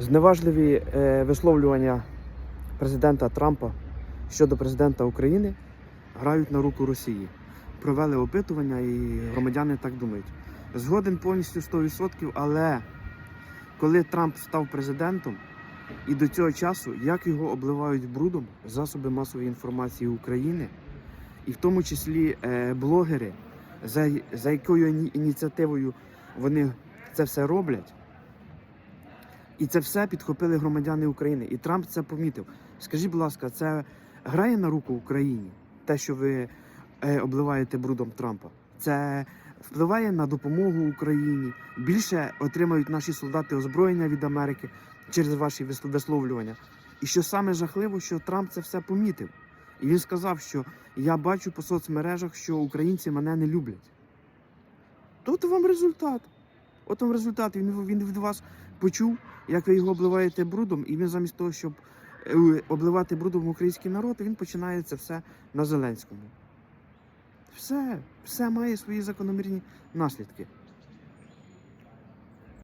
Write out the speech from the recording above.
Зневажливі е, висловлювання президента Трампа щодо президента України грають на руку Росії. Провели опитування і громадяни так думають. Згоден повністю 100%, але коли Трамп став президентом і до цього часу, як його обливають брудом засоби масової інформації України, і в тому числі е, блогери, за, за якою ініціативою вони це все роблять. І це все підхопили громадяни України. І Трамп це помітив. Скажіть, будь ласка, це грає на руку Україні, те, що ви е, обливаєте брудом Трампа? Це впливає на допомогу Україні. Більше отримають наші солдати озброєння від Америки через ваші вис- висловлювання. І що саме жахливо, що Трамп це все помітив. І він сказав, що я бачу по соцмережах, що українці мене не люблять. Тут вам результат. От вам результат. Він, він від вас почув, як ви його обливаєте брудом, і він замість того, щоб е, обливати брудом український народ, він починає це все на Зеленському. Все, все має свої закономірні наслідки.